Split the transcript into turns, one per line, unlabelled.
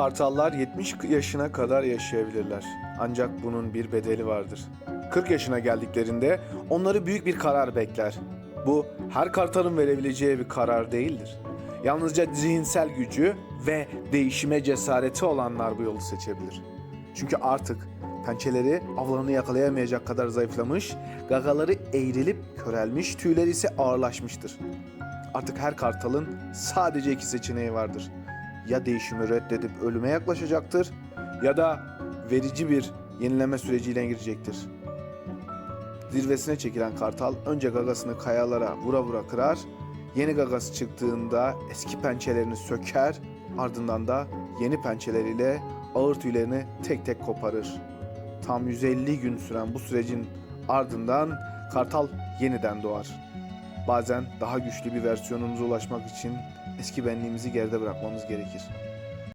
Kartallar 70 yaşına kadar yaşayabilirler. Ancak bunun bir bedeli vardır. 40 yaşına geldiklerinde onları büyük bir karar bekler. Bu her kartalın verebileceği bir karar değildir. Yalnızca zihinsel gücü ve değişime cesareti olanlar bu yolu seçebilir. Çünkü artık pençeleri avlarını yakalayamayacak kadar zayıflamış, gagaları eğrilip körelmiş, tüyleri ise ağırlaşmıştır. Artık her kartalın sadece iki seçeneği vardır. Ya değişimi reddedip ölüme yaklaşacaktır ya da verici bir yenileme süreciyle girecektir. Zirvesine çekilen kartal önce gagasını kayalara vura vura kırar, yeni gagası çıktığında eski pençelerini söker, ardından da yeni pençeleriyle ağır tüylerini tek tek koparır. Tam 150 gün süren bu sürecin ardından kartal yeniden doğar. Bazen daha güçlü bir versiyonumuza ulaşmak için eski benliğimizi geride bırakmamız gerekir.